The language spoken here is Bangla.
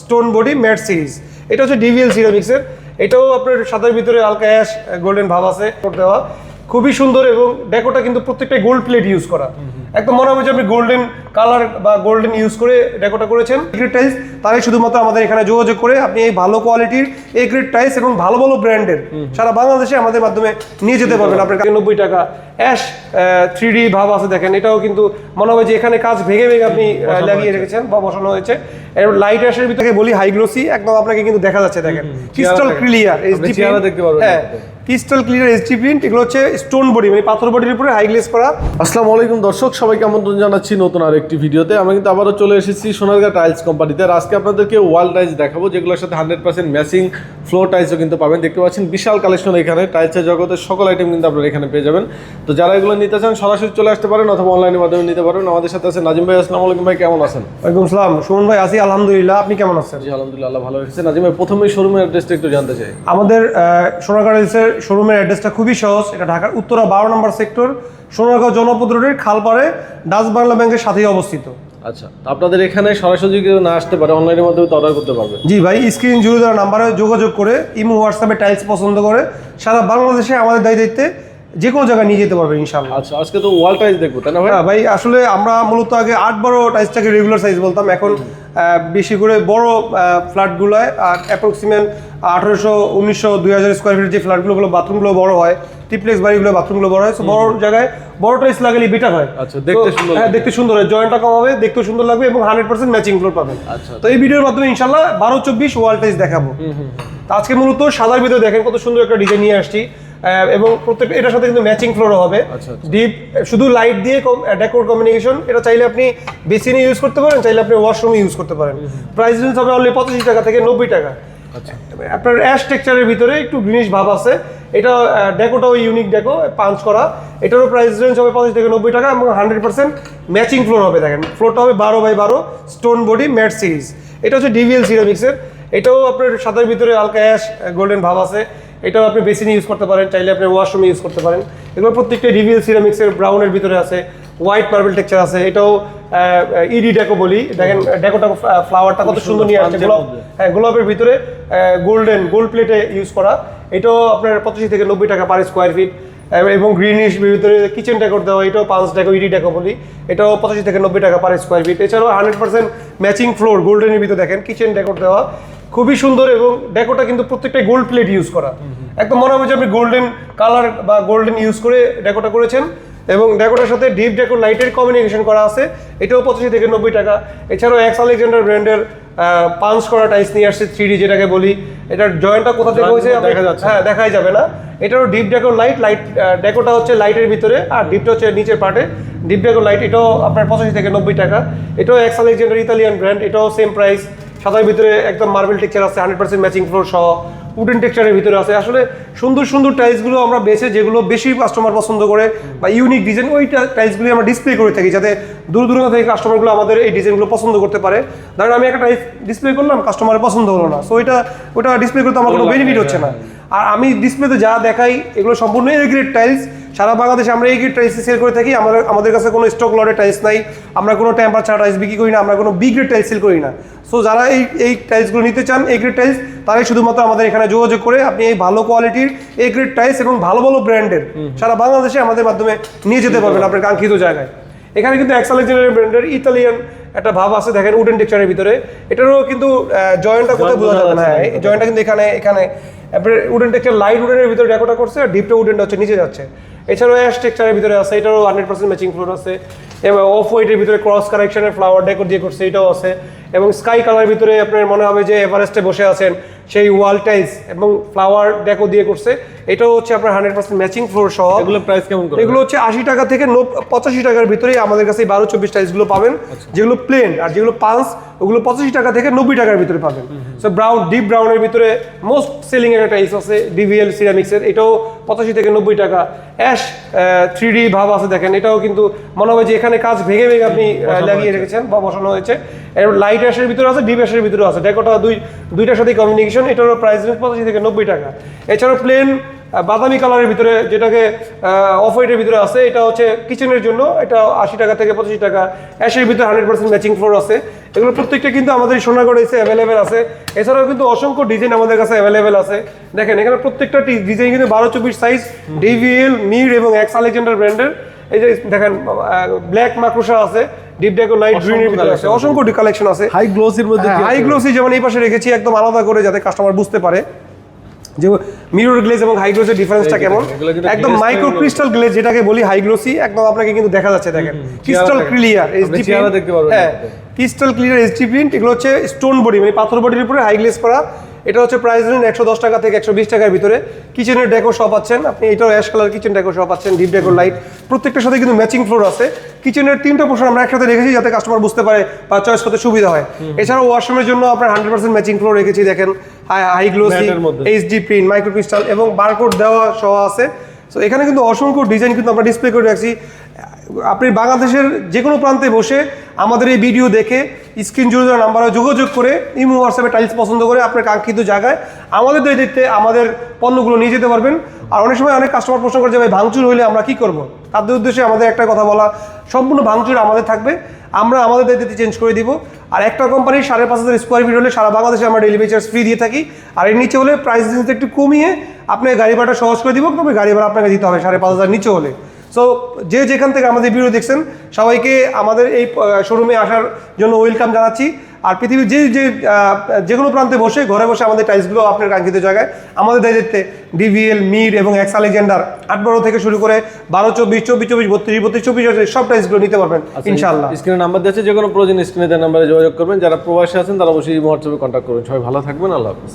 স্টোন বডি ম্যাট সিরিজ এটা হচ্ছে ডিভিএল সিরামিক্সের এটাও আপনার সাদার ভিতরে আলকা অ্যাশ গোল্ডেন ভাব আছে। দেওয়া। খুবই সুন্দর এবং ডেকোটা কিন্তু প্রত্যেকটা গোল্ড প্লেট ইউজ করা। একদম মনে হবে যে আপনি গোল্ডেন কালার বা গোল্ডেন ইউজ করে ডেকোটা করেছেন। গ্রেড টাইলস তারাই শুধুমাত্র আমাদের এখানে যোগাযোগ করে আপনি এই ভালো কোয়ালিটির এ গ্রেড টাইলস এবং ভালো ভালো ব্র্যান্ডের সারা বাংলাদেশে আমাদের মাধ্যমে নিয়ে যেতে পারবেন আপনার নব্বই টাকা অ্যাশ থ্রি ডি ভাব আছে দেখেন এটাও কিন্তু মনে হবে যে এখানে কাজ ভেঙে ভেঙে আপনি লাগিয়ে রেখেছেন বা বসানো হয়েছে। এর লাইট অ্যাশের ভিতরে বলি হাই গ্লোসি একদম আপনাকে কিন্তু দেখা যাচ্ছে দেখেন। ক্রিস্টাল। ক্লিয়ার দেখতে পারবেন হ্যাঁ। ক্রিস্টাল ক্লিয়ার এইচডি প্রিন্ট এগুলো হচ্ছে স্টোন বডি মানে পাথর বডির উপরে হাই গ্লেস করা। আসসালামু আলাইকুম দর্শক সবাইকে আমন্ত্রণ জানাচ্ছি নতুন আর একটি ভিডিওতে। আমরা কিন্তু আবারও চলে এসেছি সোনারগাঁ টাইলস কোম্পানিতে আর আজকে আপনাদেরকে ওয়াল টাইলস দেখাবো যেগুলোর সাথে হান্ড্রেড পার্সেন্ট ম্যাচিং ফ্লোর টাইলসও কিন্তু পাবেন। দেখতে পাচ্ছেন বিশাল কালেকশন এখানে। টাইলসের জগতের সকল আইটেম কিন্তু আপনারা এখানে পেয়ে যাবেন। তো যারা এগুলো নিতে চান সরাসরি চলে আসতে পারেন অথবা অনলাইনের মাধ্যমে নিতে পারেন। আমাদের সাথে আছে নাজিম ভাই। আসসালামু আলাইকুম ভাই কেমন আছেন? ওয়ালাইকুম সালাম। সুমন ভাই আছি। আলহামদুলিল্লাহ। আপনি কেমন আছেন? জি আলহামদুলিল্লাহ ভালো রেখেছে। নাজিম ভাই প্রথমেই শোরুমের অ্যাড্রেসটা একটু জানতে চাই। আমাদের সোনারগাঁ রেলসের শোরুমের অ্যাড্রেসটা খুবই সহজ। এটা ঢাকার উত্তরা বারো নম্বর সেক্টর সোনারগাঁও জনপদ রোডের খালপাড়ে ডাচ বাংলা ব্যাংকের সাথেই অবস্থিত। আচ্ছা আপনাদের এখানে সরাসরি কেউ না আসতে পারে অনলাইনের মাধ্যমে তো অর্ডার করতে পারবে। জি ভাই স্ক্রিন জুড়ে দেওয়া নাম্বারে যোগাযোগ করে ইমো হোয়াটসঅ্যাপে টাইলস পছন্দ করে সারা বাংলাদেশে আমাদের দায়িত্বে। যে কোনো জায়গায় নিয়ে যেতে পারবে ইনশাল্লাহ আচ্ছা আজকে তো ওয়াল টাইলস দেখব তাই না ভাই? হ্যাঁ ভাই আসলে আমরা মূলত আগে আট বারো টাইসটাকে রেগুলার সাইজ বলতাম এখন বেশি করে বড় ফ্ল্যাটগুলোয় অ্যাপ্রক্সিমেট আঠারোশো উনিশশো দুই হাজার স্কোয়ার ফিটের যে ফ্ল্যাটগুলো বাথরুমগুলো বড় হয় ট্রিপ্লেক্স বাড়িগুলো বাথরুমগুলো বড় হয় সো বড় জায়গায় বড় টাইস লাগালে বেটার হয়। আচ্ছা, দেখতে সুন্দর হ্যাঁ দেখতে সুন্দর হয় জয়েন্টটা কম হবে দেখতে সুন্দর লাগবে এবং হান্ড্রেড পার্সেন্ট ম্যাচিং ফ্লোর পাবেন। আচ্ছা। তো এই ভিডিওর মাধ্যমে ইনশাল্লাহ বারো চব্বিশ ওয়াল টাইস দেখাবো। আজকে মূলত সাদার ভিতরে দেখেন কত সুন্দর একটা ডিজাইন নিয়ে আসছি। এবং প্রত্যেক এটার সাথে কিন্তু ম্যাচিং ফ্লোরও হবে। আচ্ছা, ডিপ শুধু লাইট দিয়ে ডেকোর কমিউনিকেশন এটা চাইলে আপনি বেসিনে ইউজ করতে পারেন চাইলে আপনি ওয়াশরুমে ইউজ করতে পারেন। প্রাইস রেঞ্জ হবে অনলি পঁচাশি টাকা থেকে নব্বই টাকা। আচ্ছা। আপনার অ্যাশ টেক্সচারের ভিতরে একটু গ্রিনিশ ভাব আছে। এটা ডেকোটাও ইউনিক ডেকো পাঞ্চ করা। এটারও প্রাইস রেঞ্জ হবে পঁচাশি থেকে নব্বই টাকা এবং হান্ড্রেড পার্সেন্ট ম্যাচিং ফ্লোর হবে দেখেন। ফ্লোরটা হবে বারো বাই বারো স্টোন বডি ম্যাট সিরিজ এটা হচ্ছে ডিভিএল সিরামিক্সের এটাও আপনার সাদার ভিতরে হালকা অ্যাশ গোল্ডেন ভাব আছে। এটাও আপনি বেসিনে ইউজ করতে পারেন চাইলে আপনি ওয়াশরুমে ইউজ করতে পারেন। এগুলো প্রত্যেকটা ডিভিএল সিরামিক্সের ব্রাউনের ভিতরে আছে হোয়াইট মার্বেল টেক্সচার আছে এটাও ইডি ডেকো বলি। দেখেন ডেকোটা ফ্লাওয়ারটা কত সুন্দর নিয়ে আসছে। গোলাপ হ্যাঁ গোলাপের ভিতরে গোল্ডেন গোল্ড প্লেটে ইউজ করা। এটাও আপনার পঁচাশি থেকে নব্বই টাকা পার স্কোয়ার ফিট এবং গ্রিনিশ ভিতরে কিচেন ডেকোর দেওয়া এটাও পাঁচ ডেকো ইডি ডেকো বলি। এটাও পঁচাশি থেকে নব্বই টাকা পার স্কোয়ার ফিট এছাড়াও হান্ড্রেড পার্সেন্ট ম্যাচিং ফ্লোর গোল্ডেনের ভিতরে দেখেন কিচেন ডেকোর দেওয়া। খুবই সুন্দর এবং ডেকোটা কিন্তু প্রত্যেকটা গোল্ড প্লেট ইউজ করা। একদম মনে হবে যে আপনি গোল্ডেন কালার বা গোল্ডেন ইউজ করে ডেকোটা করেছেন। এবং ডেকোটার সাথে ডিপ ডেকো লাইটের কমিউনিকেশন করা আছে। এটাও পঁচাশি থেকে নব্বই টাকা। এছাড়াও এক্স আলেকজান্ডার ব্র্যান্ডের পাঞ্চ করা টাইলস নিয়ে আসছে থ্রি যেটাকে বলি। এটার জয়েন্টটা কোথা থেকে হয়েছে? দেখা যাচ্ছে? হ্যাঁ দেখাই যাবে না। এটারও ডিপ ডেকোর লাইট লাইট ডেকোটা হচ্ছে লাইটের ভিতরে আর ডিপটা হচ্ছে নিচের পার্টে ডিপ ডেকোর লাইট এটাও আপনার পঁচাশি থেকে নব্বই টাকা। এটাও এক্স আলেকজান্ডার ইতালিয়ান ব্র্যান্ড এটাও সেম প্রাইস সাদার ভিতরে একদম মার্বেল টেক্সচার আছে হান্ড্রেড পার্সেন্ট ম্যাচিং ফ্লোর সহ উডেন টেক্সচারের ভিতরে আছে। আসলে সুন্দর সুন্দর টাইলসগুলো আমরা বেছে যেগুলো বেশি কাস্টমার পছন্দ করে বা ইউনিক ডিজাইন ওই টাইলসগুলি আমরা ডিসপ্লে করে থাকি যাতে দূর দূরান্ত থেকে কাস্টমারগুলো আমাদের এই ডিজাইনগুলো পছন্দ করতে পারে। ধরেন আমি একটা টাইলস ডিসপ্লে করলাম কাস্টমারের পছন্দ হলো না। সো এটা ওটা ডিসপ্লে করতে আমার কোনো বেনিফিট হচ্ছে না। আর আমি ডিসপ্লেতে যা দেখাই এগুলো সম্পূর্ণ এ গ্রেড টাইলস সারা বাংলাদেশে আমরা এই টাইলস সেল করে থাকি আমাদের আমাদের কাছে কোনো স্টক লটের টাইলস নাই আমরা কোনো টেম্পার ছাড়া টাইলস বিক্রি করি না আমরা কোনো বি গ্রেড টাইলস সেল করি না। সো যারা এই এই টাইলসগুলো নিতে চান এই গ্রেড টাইলস তারাই শুধুমাত্র আমাদের এখানে যোগাযোগ করে আপনি এই ভালো কোয়ালিটির এই গ্রেড টাইলস এবং ভালো ভালো ব্র্যান্ডের সারা বাংলাদেশে আমাদের মাধ্যমে নিয়ে যেতে পারবেন আপনার কাঙ্ক্ষিত জায়গায়। এখানে কিন্তু এক্সালেক্সের ব্র্যান্ডের ইতালিয়ান একটা ভাব আছে দেখেন উডেন টেক্সচারের ভিতরে। এটারও কিন্তু জয়েন্টটা কোথায় বোঝা যাবে না। হ্যাঁ জয়েন্টটা কিন্তু এখানে এখানে উডেন টেক্সচার লাইট উডেনের ভিতরে ডেকোটা করছে আর ডিপটা উডেনটা হচ্ছে নিচে যাচ্ছে। এছাড়াও অ্যাশ টেক্সচারের ভিতরে আছে, এটারও হান্ড্রেড পার্সেন্ট ম্যাচিং ফ্লোর আছে, এবং অফ হোয়াইটের ভিতরে ক্রস কারেকশনের ফ্লাওয়ার ডেকোর দিয়ে করছে, এটাও আছে, এবং স্কাই কালারের ভিতরে আপনার মনে হবে যে এভারেস্টে বসে আছেন, সেই ওয়াল টাইলস এবং ফ্লাওয়ার ডেকো দিয়ে করছে এটাও হচ্ছে আপনার হান্ড্রেড পার্সেন্ট ম্যাচিং ফ্লোর সহ। এগুলো প্রাইস কেমন এগুলো হচ্ছে আশি টাকা থেকে পঁচাশি টাকার ভিতরেই আমাদের কাছে বারো চব্বিশ টাইলসগুলো পাবেন। যেগুলো প্লেন আর যেগুলো পাঁচ ওগুলো পঁচাশি টাকা থেকে নব্বই টাকার ভিতরে পাবেন। সো ব্রাউন ডিপ ব্রাউনের ভিতরে মোস্ট সেলিং একটা টাইলস আছে ডিভিএল সিরামিক্সের এটাও পঁচাশি থেকে নব্বই টাকা। অ্যাশ থ্রি ডি ভাব আছে দেখেন। এটাও কিন্তু মনে হয় যে এখানে কাজ ভেঙে ভেঙে আপনি লাগিয়ে রেখেছেন বা বসানো হয়েছে। এর লাইট অ্যাশের ভিতরে আছে ডিপ অ্যাশের ভিতরে আছে। ডেকোটা দুই দুইটার সাথে কমিউনিকেশন এটারও প্রাইস রেঞ্জ পঁচাশি থেকে নব্বই টাকা। এছাড়াও প্লেন বাদামি কালারের ভিতরে যেটাকে অফ হোয়াইটের ভিতরে আছে এটা হচ্ছে কিচেনের জন্য এটা আশি টাকা থেকে পঁচাশি টাকা। অ্যাশের ভিতরে হান্ড্রেড পার্সেন্ট ম্যাচিং ফ্লোর আছে। এগুলো প্রত্যেকটা কিন্তু আমাদের সোনাগড়ে এসে অ্যাভেলেবেল আছে। এছাড়াও কিন্তু অসংখ্য ডিজাইন আমাদের কাছে অ্যাভেলেবেল আছে। দেখেন এখানে প্রত্যেকটা ডিজাইন কিন্তু বারো চব্বিশ সাইজ ডিভিএল মির এবং এক্স আলেকজান্ডার ব্র্যান্ডের এই যে দেখেন ব্ল্যাক মাকড়সা আছে ডিপ ডেকো লাইট গ্রিনের ভিতরে আছে। অসংখ্য কালেকশন আছে। হাই গ্লোসির মধ্যে হাই গ্লোসি যেমন এই পাশে রেখেছি একদম আলাদা করে যাতে কাস্টমার বুঝতে পারে। যে মিরর গ্লেজ এবং হাই গ্লোসের ডিফারেন্সটা কেমন? একদম মাইক্রো ক্রিস্টাল গ্লেজ যেটাকে বলি হাই গ্লোসি একদম আপনাকে কিন্তু দেখা যাচ্ছে দেখেন। ক্রিস্টাল ক্লিয়ার এইচডি দেখতে পারবেন হ্যাঁ ক্রিস্টাল ক্লিয়ার এইচডি প্রিন্ট এগুলো হচ্ছে স্টোন বডি মানে পাথর বডির উপরে হাই গ্লেজ করা। এটা হচ্ছে প্রাইস রেঞ্জ একশো দশ টাকা থেকে একশো বিশ টাকার ভিতরে। কিচেনের ডেকো সব পাচ্ছেন আপনি এটাও অ্যাশ কালার কিচেন ডেকো সব পাচ্ছেন ডিপ ডেকো লাইট প্রত্যেকটার সাথে কিন্তু ম্যাচিং ফ্লোর আছে। কিচেনের তিনটা পোর্শন আমরা একসাথে রেখেছি যাতে কাস্টমার বুঝতে পারে বা চয়েস করতে সুবিধা হয়। এছাড়াও ওয়াশরুমের জন্য আপনার হান্ড্রেড পার্সেন্ট ম্যাচিং ফ্লোর রেখেছি দেখেন high glossy. HD print micro crystal এবং বারকোড দেওয়া সহ আছে। সো এখানে কিন্তু অসংখ্য ডিজাইন কিন্তু আমরা ডিসপ্লে করে রাখছি। আপনি বাংলাদেশের যে কোনো প্রান্তে বসে আমাদের এই ভিডিও দেখে স্ক্রিন জুড়ে দেওয়া নাম্বারে যোগাযোগ করে ইমো হোয়াটসঅ্যাপে টাইলস পছন্দ করে আপনার কাঙ্ক্ষিত জায়গায় আমাদের দিয়ে দেখতে আমাদের পণ্যগুলো নিয়ে যেতে পারবেন। আর অনেক সময় অনেক কাস্টমার প্রশ্ন করে যে ভাই ভাঙচুর হইলে আমরা কি করব? তাদের উদ্দেশ্যে আমাদের একটা কথা বলা, সম্পূর্ণ ভাঙচুর আমাদের থাকবে। আমরা আমাদের দায়িত্বে চেঞ্জ করে দিব। আর একটা কোম্পানির সাড়ে পাঁচ হাজার স্কোয়ার ফিট হলে সারা বাংলাদেশে আমরা ডেলিভারি চার্জ ফ্রি দিয়ে থাকি। আর এর নিচে হলে প্রাইস দিতে একটু কমিয়ে আপনাকে গাড়ি ভাড়া সহজ করে দিব, তবে গাড়ি ভাড়া আপনাকে দিতে হবে সাড়ে পাঁচ হাজার নিচে হলে। সো যে যেখান থেকে আমাদের ভিডিও দেখছেন, সবাইকে আমাদের এই শোরুমে আসার জন্য ওয়েলকাম জানাচ্ছি। আর পৃথিবীর যে যে যে কোনো প্রান্তে বসে ঘরে বসে আমাদের টাইলসগুলো আপনার কাঙ্ক্ষিত জায়গায়। আমাদের দায়িত্বে ডিভিএল মির এবং এক্স আলেকজান্ডার আট বারো থেকে শুরু করে বারো চব্বিশ চব্বিশ চব্বিশ বত্রিশ বত্রিশ চব্বিশ সব টাইলসগুলো নিতে পারবেন ইনশাআল্লাহ। স্ক্রিনে নাম্বার দিয়েছে যে কোনো প্রয়োজন স্ক্রিনে দেওয়া নাম্বারে যোগাযোগ করবেন। যারা প্রবাসী আছেন তারা অবশ্যই হোয়াটসঅ্যাপে কন্ট্যাক্ট করবেন সবাই ভালো থাকবেন আল্লাহ হাফিজ।